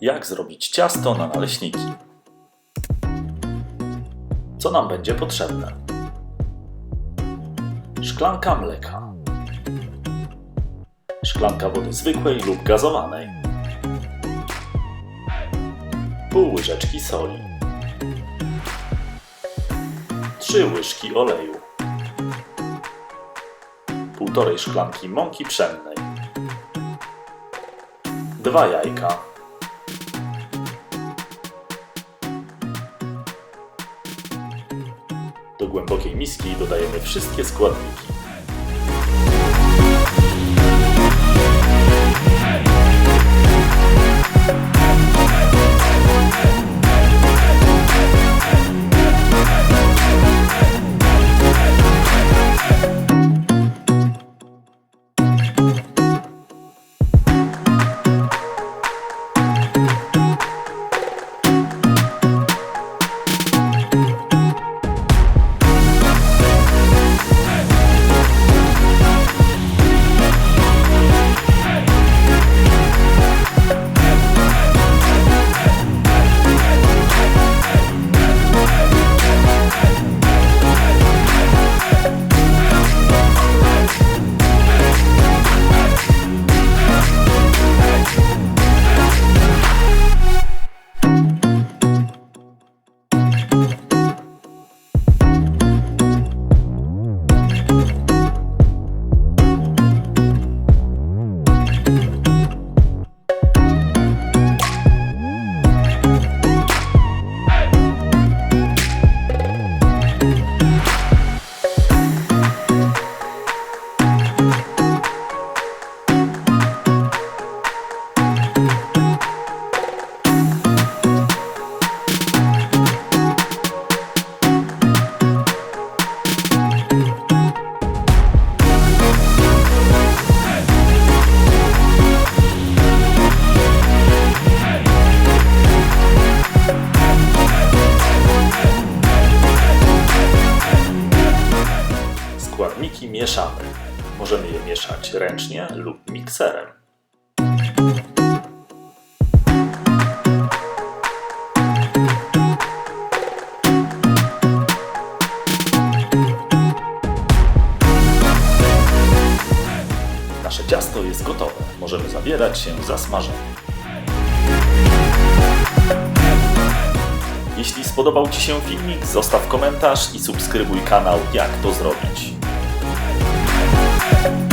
Jak zrobić ciasto na naleśniki? Co nam będzie potrzebne? Szklanka mleka, szklanka wody zwykłej lub gazowanej, pół łyżeczki soli, trzy łyżki oleju, półtorej szklanki mąki pszennej, dwa jajka, Do głębokiej miski dodajemy wszystkie składniki. Mieszamy. Możemy je mieszać ręcznie lub mikserem. Nasze ciasto jest gotowe. Możemy zabierać się za smażenie. Jeśli spodobał Ci się filmik, zostaw komentarz i subskrybuj kanał Jak to zrobić. Bye.